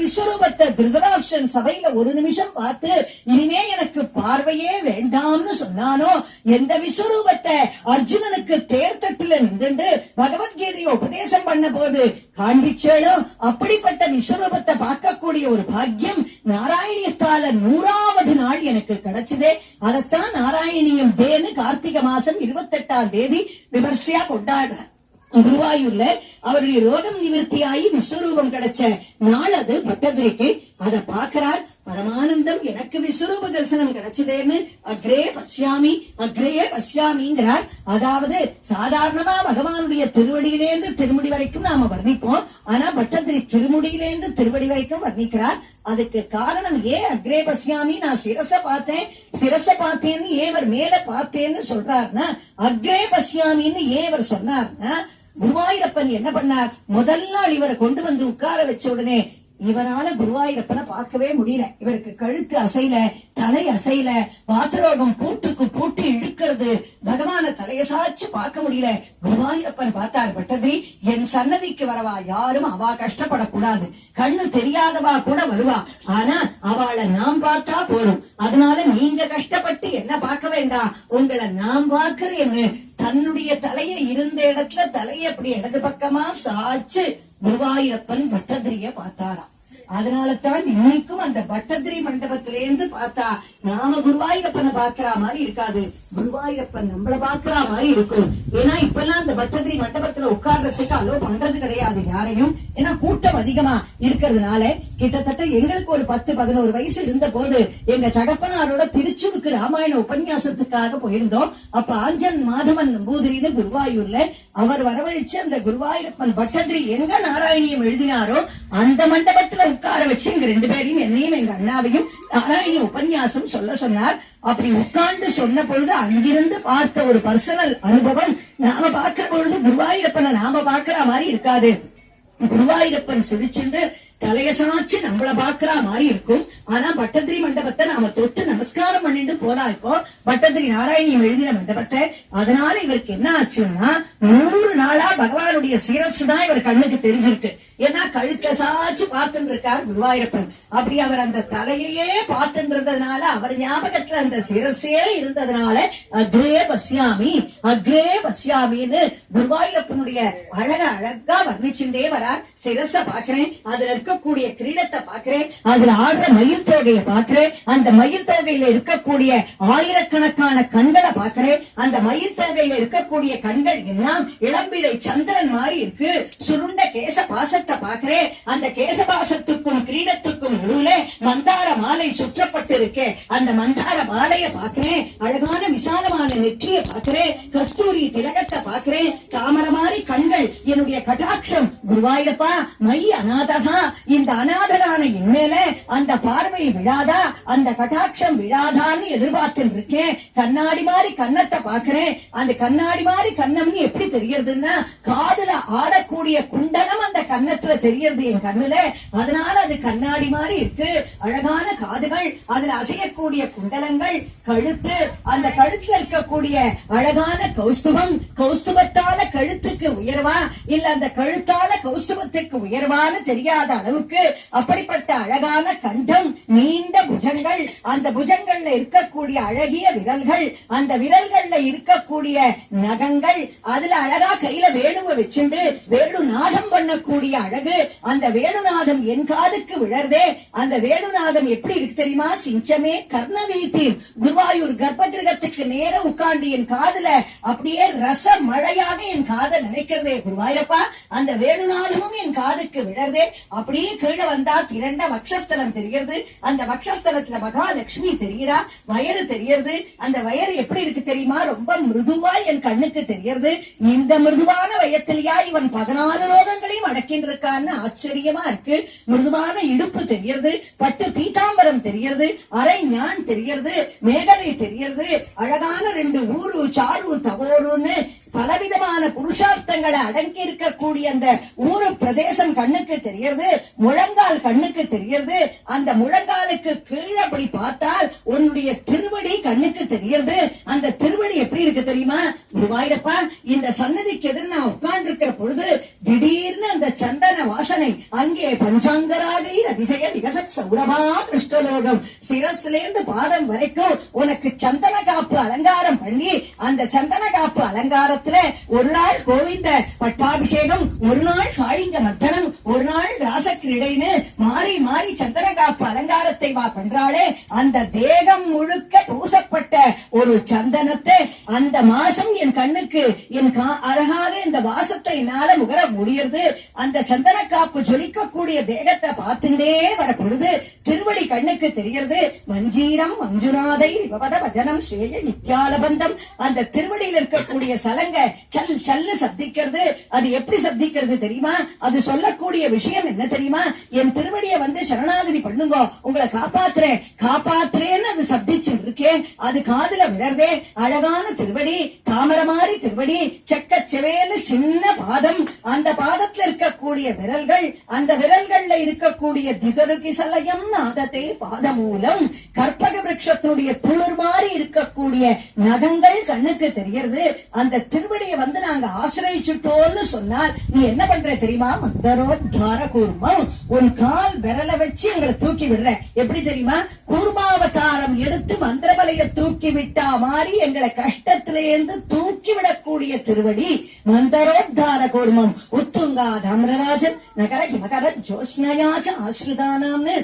விஸ்வரூபத்தை திருதராஷன் சபையில ஒரு நிமிஷம் பார்த்து இனிமே எனக்கு பார்வையே வேண்டாம்னு சொன்னானோ? எந்த விஸ்வரூபத்தை அர்ஜுனனுக்கு தேர்தட்டுல நின்று பகவத்கீதையை உபதேசம் பண்ண போது காண்பிச்சேனோ? அப்படிப்பட்ட விஸ்வரூபத்தை பார்க்கக்கூடிய ஒரு பாக்கியம் நாராயணியத்தால நூறாவது நாள் எனக்கு கிடைச்சதே. அதைத்தான் நாராயணியம் தேன்னு கார்த்திகை மாசம் இருபத்தெட்டாம் தேதி விமர்சையா கொண்டாடுறேன் குருவாயூர்ல அவருடைய ரோகம் நிவர்த்தியாகி விஸ்வரூபம் கிடைச்ச நாள் அது. பட்டதிரிக்கு அதை பார்க்கிறார். பரமானந்தம் எனக்கு விஸ்வரூப தரிசனம் கிடைச்சதேன்னு அக்ரே பஷ்யாமி அக்ரே பஷ்யாமிங்கிறார். அதாவது சாதாரணமா பகவானுடைய திருவடியிலேருந்து திருமுடி வரைக்கும் நாம வர்ணிப்போம். ஆனா பட்டத்திரி திருமுடியிலேருந்து திருவடி வரைக்கும் வர்ணிக்கிறார். அதுக்கு காரணம் ஏன் அக்ரே பஷ்யாமி நான் சிரச பார்த்தேன். சிரச பார்த்தேன்னு ஏவர் மேல பார்த்தேன்னு சொல்றாருன்னா அக்ரே பஷ்யாமின்னு ஏவர் சொன்னார்னா குருவாயூரப்பன் என்ன பண்ணார்? முதல் நாள் இவரை கொண்டு வந்து உட்கார வச்ச உடனே இவரால குருவாயூரப்பனை பார்க்கவே முடியல. இவருக்கு கழுத்து அசையில. தலை அசைல வாத்தரோகம் பூட்டுக்கு பூட்டு இழுக்கிறது. பகவான தலையை சாச்சு பார்க்க முடியல. குருவாயூரப்பன் பார்த்தார் பட்டதிரி என் சன்னதிக்கு வரவா? யாரும் அவா கஷ்டப்படக்கூடாது. கண்ணு தெரியாதவா கூட வருவா. ஆனா அவளை நாம் பார்த்தா போதும். அதனால நீங்க கஷ்டப்பட்டு என்ன பார்க்க வேண்டாம் உங்களை நாம் பார்க்கிறேன்னு. தன்னுடைய தலையை இருந்த இடத்துல தலையை அப்படி இடது பக்கமா சாச்சு குருவாயூரப்பன் பட்டதிரிய பார்த்தாராம். அதனால தான் இன்னைக்கும் அந்த பட்டதிரி மண்டபத்திலேருந்து பார்த்தா நாம குருவாயூரப்பனை பாக்குற மாதிரி இருக்காது. குருவாயூரப்பன் நம்மள பாக்குற மாதிரி இருக்கும். ஏன்னா இப்ப எல்லாம் அந்த பட்டதிரி மண்டபத்துல உட்கார்றதுக்கு அலோ பண்றது கிடையாது யாரையும். ஏன்னா கூட்டம் அதிகமா இருக்கிறதுனால கிட்டத்தட்ட எங்களுக்கு ஒரு பத்து பதினோரு வயசு இருந்த போது எங்க தகப்பனாரோட திருச்சூருக்கு ராமாயண உபன்யாசத்துக்காக போயிருந்தோம். அப்ப ஆஞ்சன் மாதவன் நம்பூதிரின்னு குருவாயூர்ல அவர் வரவழைச்சு அந்த குருவாயூரப்பன் பட்டதிரி எங்க நாராயணியம் எழுதினாரோ அந்த மண்டபத்துல உட்கார வச்சு எங்க ரெண்டு பேரையும் என்னையும் எங்க அண்ணாவையும் நாராயணி உபன்யாசம் சொல்ல சொன்னார். அப்படி உட்கார்ந்து சொன்ன பொழுது அங்கிருந்து பார்த்த ஒரு பர்சனல் அனுபவம் நாம பார்க்கிற பொழுது குருவாயூரப்பனை நாம பாக்குற மாதிரி இருக்காது. குருவாயூரப்பன் சிரிச்சுண்டு தலைய சாச்சு நம்மள பாக்குற மாதிரி இருக்கும். ஆனா பட்டதிரி மண்டபத்தை நாம தொட்டு நமஸ்காரம் பண்ணிட்டு போனா இப்போ பட்டத்திரி நாராயணியம் எழுதின மண்டபத்தை அதனால இவருக்கு என்ன ஆச்சுன்னா நூறு நாளா பகவானுடைய சிரசு தான் இவர் கண்ணுக்கு தெரிஞ்சிருக்கு. ஏன்னா கழுத்த சாச்சு பார்த்துட்டு இருக்கார் குருவாயூரப்பன். அப்படி அவர் அந்த தலையையே பார்த்துட்டு இருந்ததுனால அவர் ஞாபகத்துல அந்த சிரசே இருந்ததுனால அக்ரே பஸ்யாமி அக்ரே பஸ்யாமின்னு குருவாயூரப்பனுடைய அழக அழகா வர்ணிச்சுட்டே வரார். சிரச பாக்குறேன் அதுல இருக்கக்கூடிய கிரீடத்தை பாக்குறேன் அதுல ஆடுற மயில் தொகையை பாக்குறேன் அந்த மயில் தோகையில இருக்கக்கூடிய ஆயிரக்கணக்கான கண்களை பாக்குறேன் அந்த மயில் தோகையில இருக்கக்கூடிய கண்கள் எல்லாம் இளம்பிரை சந்திரன் மாதிரி இருக்கு. சுருண்ட கேச பாசத்தை கிரீடத்தை பாக்குறேன் அந்த கேசபாசத்துக்கும் கிரீடத்துக்கும் நடுவுல மந்தார மாலை சுற்றப்பட்டு இருக்கு அந்த மந்தார மாலைய பாக்குறேன் அழகான விசாலமான நெற்றிய பாக்குறேன் கஸ்தூரி திலகத்தை பாக்குறேன் தாமர மாதிரி கண்கள் என்னுடைய கடாட்சம். குருவாயிரப்பா மை அநாதகா இந்த அநாதரான இன்மேல அந்த பார்வை விழாதா அந்த கடாட்சம் விழாதான்னு எதிர்பார்த்துட்டு இருக்கேன் கண்ணாடி மாதிரி கண்ணத்தை பாக்குறேன் அந்த கண்ணாடி மாதிரி கண்ணம்னு எப்படி தெரியறதுன்னா காதுல ஆடக்கூடிய குண்டலம் அந்த கண்ணத்தை இடத்துல தெரியறது என் கண்ணுல. அதனால அது கண்ணாடி மாதிரி இருக்கு. அழகான காதுகள் அதுல அசையக்கூடிய குண்டலங்கள் கழுத்து அந்த கழுத்துல இருக்கக்கூடிய அழகான கௌஸ்துபம். கௌஸ்துபத்தால கழுத்துக்கு உயர்வா? இல்ல அந்த கழுத்தால கௌஸ்துபத்துக்கு உயர்வான்னு தெரியாத அளவுக்கு அப்படிப்பட்ட அழகான கண்டம் நீண்ட புஜங்கள் அந்த புஜங்கள்ல இருக்கக்கூடிய அழகிய விரல்கள் அந்த விரல்கள்ல இருக்கக்கூடிய நகங்கள் அதுல அழகா கையில வேணுவ வச்சுண்டு வேணு நாதம் பண்ணக்கூடிய அழகு. அந்த வேணுநாதம் என் காதுக்கு விழறதே. அந்த வேணுநாதம் எப்படி இருக்கு தெரியுமா? சிஞ்சமே கர்ணவீதி குருவாயூர் கர்ப்ப கிரகத்துக்கு நேர உட்கார்ந்து என் காதுல அப்படியே ரச மழையாக என் காதை நினைக்கிறதே குருவாயூரப்பா. அந்த வேணுநாதமும் என் காதுக்கு விழர்தே அப்படியே கீழே வந்தா திரண்ட வக்ஷஸ்தலம் தெரிகிறது. அந்த வக்ஷஸ்தலத்துல மகாலட்சுமி தெரிகிறா. வயறு தெரியறது அந்த வயறு எப்படி இருக்கு தெரியுமா? ரொம்ப மிருதுவா என் கண்ணுக்கு தெரியறது இந்த மிருதுவான வயத்திலேயா இவன் பதினாறு லோகங்களையும் இருக்கான்னு ஆச்சரியமா இருக்கு. மிருதுவான இடுப்பு தெரியறது பட்டு பீதாம்பரம் தெரியறது அரை ஞான் தெரியறது மேகலை தெரியறது அழகான ரெண்டு ஊரு சாரு தவோருன்னு பலவிதமான புருஷார்த்தங்களை அடங்கி இருக்கக்கூடிய அந்த ஊரு பிரதேசம் கண்ணுக்கு தெரியறது முழங்கால் கண்ணுக்கு தெரியறது அந்த முழங்காலுக்கு கீழே அப்படி பார்த்தால் உன்னுடைய திருவடி கண்ணுக்கு தெரியறது அந்த திருவடி எப்படி இருக்கு தெரியுமா? குருவாயிரப்பா இந்த சன்னதிக்கு எதிர் நான் உட்கார்ந்து இருக்கிற பொழுது சந்தன வாசனை அங்கே பஞ்சாங்கராகை அதிசய விகசத் சௌரபா கிருஷ்ணலோகம் சிரஸ்லேருந்து பாதம் வரைக்கும் உனக்கு சந்தன காப்பு அலங்காரம் பண்ணி அந்த சந்தன காப்பு அலங்காரத்துல ஒரு நாள் கோவிந்த பட்டாபிஷேகம் ஒரு நாள் காளிங்க மர்த்தனம் ஒரு நாள் ராசக்கிரீடைன்னு மாறி மாறி சந்தன காப்பு அலங்காரத்தை வா பண்றாளே. அந்த தேகம் முழுக்க பூசப்பட்ட ஒரு சந்தனத்தை அந்த மாசம் என் கண்ணுக்கு என் கா- அழகாக இந்த வாசத்தை என்னால முகர முடியறது. அந்த சந்தன காப்பு இருக்கக்கூடிய தேகத்தை பார்த்துட்டே வர பொழுது திருவடி கண்ணுக்கு தெரிகிறது மஞ்சீரம் மஞ்சுநாதை விபத வஜனம் ஸ்ரேய நித்யாலபந்தம். அந்த திருவடியில் இருக்கக்கூடிய சலங்க சல் சல்லு சப்திக்கிறது. அது எப்படி சப்திக்கிறது தெரியுமா? அது சொல்லக்கூடிய விஷயம் என்ன தெரியுமா? என் திருவடியை வந்து சரணாகதி பண்ணுங்க. உங்களை காப்பாத்துறேன். காப்பாத்துறேன்னு அது சப்திச்சு இருக்கே அது காதுல விழறதே. அழகான திருவடி தாமர மாதிரி திருவடி செக்க செவேல சின்ன பாதம். அந்த பாதத்துல இருக்கக்கூடிய விரல்கள் அந்த விரல்கள்ல இருக்கக்கூடிய திதருகி சலயம் நாதத்தை பாதமூலம். கற்பக விருட்சத்துடைய துளிர் மாதிரி இருக்கக்கூடிய நகங்கள் கண்ணுக்கு தெரியறது. அந்த திருவடியை வந்து நாங்க ஆசிரியச்சுட்டோம்னு சொன்னால் நீ என்ன பண்ற தெரியுமா? மந்தரோத்தார கூர்மம். உன் கால் விரலை வச்சு எங்களை தூக்கி விடுற. எப்படி தெரியுமா? கூர்மாவதாரம் எடுத்து மந்திரபலைய தூக்கி விட்டா மாறி எங்களை கஷ்டத்திலேருந்து தூக்கி விடக்கூடிய திருவடி மந்தரோத்தார கூர்மம். உத்துங்கா தாமிரராஜன் நகர ஹிமகர ஜோஸ்னயாச்ச ஆசிரிதானாம்னு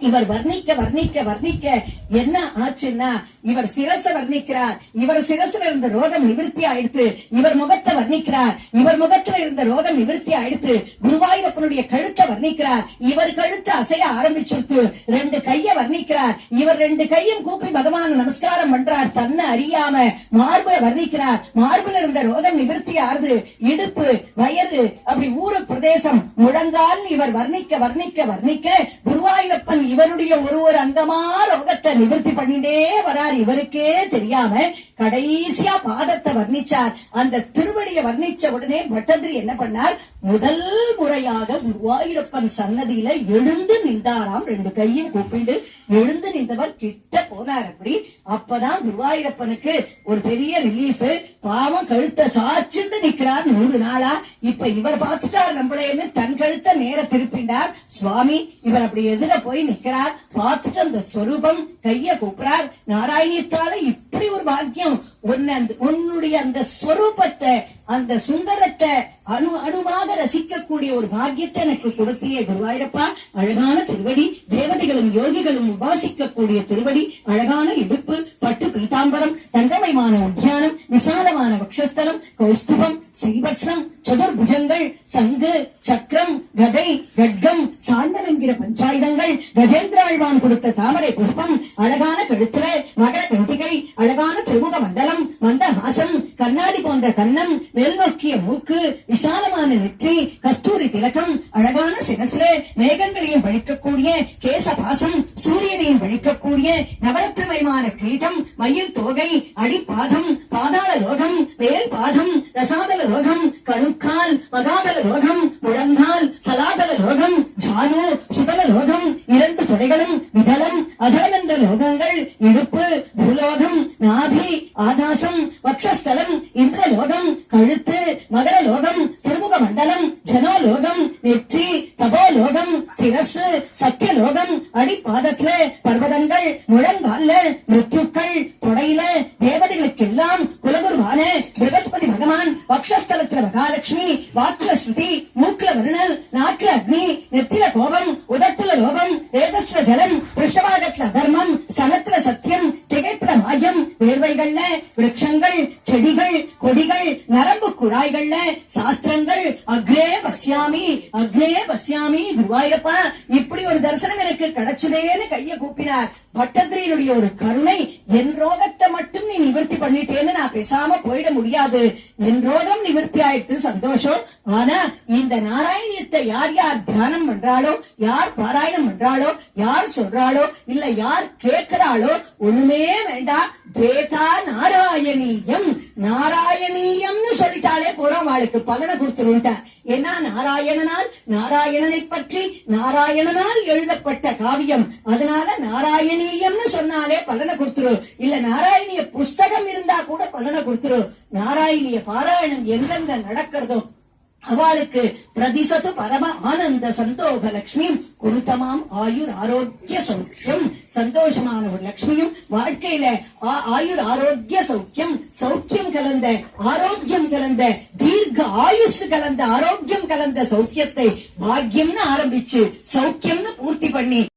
இவர் வர்ணிக்க வர்ணிக்க வர்ணிக்க என்ன ஆச்சுன்னா இவர் சிரச வர்ணிக்கிறார். இவர் சிரசுல இருந்த ரோகம் நிவிருத்தி ஆயிடுத்து இவர் முகத்தை வர்ணிக்கிறார். இவர் முகத்துல இருந்த ரோகம் நிவிருத்தி ஆயிடுத்து குருவாயூரப்பனுடைய கழுத்தை வர்ணிக்கிறார். இவர் கழுத்து அசைய ஆரம்பிச்சுட்டு ரெண்டு கைய வர்ணிக்கிறார். இவர் ரெண்டு கையும் கூப்பி பகவான் நமஸ்காரம் பண்றார். தன்னை அறியாம மார்புல வர்ணிக்கிறார். மார்புல இருந்த ரோகம் நிவிருத்தி ஆறுது இடுப்பு வயது அப்படி ஊரு பிரதேசம் முழங்கால் இவர் வர்ணிக்க வர்ணிக்க வர்ணிக்க குருவாயூரப்பன் இவருடைய ஒரு ஒரு அங்கமா ரோகத்தை நிவர்த்தி பண்ணிட்டே வரார். இவருக்கே தெரியாம கடைசியா பாதத்தை வர்ணிச்சார். அந்த திருவடியை வர்ணிச்ச உடனே பட்டதிரி என்ன பண்ணார்? முதல் முறையாக குருவாயூரப்பன் சன்னதியில எழுந்து நின்றாராம் ரெண்டு கையும் கூப்பிட்டு. எழுந்து நின்றவர் கிட்ட போனார் அப்படி. அப்பதான் குருவாயூரப்பனுக்கு ஒரு பெரிய ரிலீஃப் பாவம் கழுத்தை சாச்சுன்னு நிக்கிறார் நூறு நாளா. இப்ப இவர் பார்த்துட்டார் நம்மளேன்னு தன் கழுத்தை நேர திருப்பிண்டார் சுவாமி இவர் அப்படி எதிர போய் நிக்கிறார் பார்த்துட்டு அந்த ஸ்வரூபம் கைய கூப்பிடுறார். நாராயணியத்தால இப்படி ஒரு பாக்கியம். உன்னுடைய அந்த ஸ்வரூபத்தை அந்த சுந்தரத்தை அணு அணுவாக ரசிக்கக்கூடிய ஒரு பாக்கியத்தை எனக்கு கொடுத்தியே குருவாயிரப்பா. அழகான திருவடி தேவதைகளும் யோகிகளும் உபாசிக்கக்கூடிய திருவடி அழகான இடுப்பு பட்டு பீதாம்பரம் தங்கமயமான உத்தியானம் விசாலமான வக்ஷஸ்தலம் கௌஸ்துபம் ஸ்ரீவத்சம் சதுர்புஜங்கள் சங்கு சக்கரம் கதை கட்கம் சாண்டம் என்கிற பஞ்சாயுதங்கள் கஜேந்திராழ்வான் கொடுத்த தாமரை புஷ்பம் அழகான கழுத்துல மகர கண்டிகை அழகான மண்டலம் மந்தஹாசம் கண்ணாடி போன்ற கன்னம் மேல்நோக்கிய மூக்கு விசாலமான நெற்றி கஸ்தூரி திலகம் அழகான சிகசில மேகங்களையும் வழிக்கக்கூடிய கேசபாசம் சூரியனையும் வழிக்கக்கூடிய நவரத்னமயமான கிரீடம் மயில் தோகை அடிப்பாதம் பாதாள லோகம் வேல் பாதம் ரசாதல லோகம் கணுக்கால் மகாதல லோகம் முழங்கால் பலாதல லோகம் ஜானு சுதல லோகம் ஆகாசம் வக்ஷஸ்தலம் இந்திரலோகம் கழுத்து மகரலோகம் திருமுக மண்டலம் ஜனோலோகம் நெற்றி தபோலோகம் சிரசு சத்தியலோகம் அடிப்பாதத்துல பர்வதங்கள் முழங்கால்ல மிருத்யுக்கள் தொடையில தேவதைகளுக்கெல்லாம் குலகுருவான பிரகஸ்பதி பகவான் வக்ஷஸ்தலத்துல மகாலட்சுமி வாக்குல ஸ்ருதி மூக்குல வருணல் நாக்குல அக்னி நெத்தில கோபம் உதட்டுல லோகம் ஏதஸ்ல ஜலம் கூப்பினார் பட்டத்திரியினுடைய ஒரு கருணை என் ரோகத்தை மட்டும் நீ நிவர்த்தி பண்ணிட்டேன்னு நான் பேசாம போயிட முடியாது. என் ரோகம் நிவர்த்தி ஆயிடுத்து சந்தோஷம். ஆனா இந்த நாராயணியத்தை யார் யார் தியானம் பண்றாளோ யார் பாராயணம் பண்றாளோ யார் சொல்றாளோ இல்ல யார் கேட்கிறாளோ ஒண்ணுமே வேண்டாம். துவேதா நாராயணீயம். நாராயண சொல்லிட்டாலே போறோம் அவளுக்கு பலனை கொடுத்துருட்டார் ஏன்னா நாராயணனால் நாராயணனை பற்றி நாராயணனால் எழுதப்பட்ட காவியம். அதனால நாராயணீயம்னு சொன்னாலே பலனை கொடுத்துரு. இல்ல நாராயணிய புஸ்தகம் இருந்தா கூட பலனை கொடுத்துரு. நாராயணிய பாராயணம் எங்கெங்க நடக்கிறதோ அவளுக்கு பிரதிசது பரம ஆனந்த சந்தோக லட்சுமியும் குருத்தமாம் ஆயுர் ஆரோக்கிய சௌக்கியம். சந்தோஷமான ஒரு லட்சுமியும் வாழ்க்கையில ஆ- ஆயுர் ஆரோக்கிய சௌக்கியம். சௌக்கியம் கலந்த ஆரோக்கியம் கலந்த தீர்க்க ஆயுஷ் கலந்த ஆரோக்கியம் கலந்த சௌக்கியத்தை பாக்கியம்னு ஆரம்பிச்சு சௌக்கியம்னு பூர்த்தி பண்ணி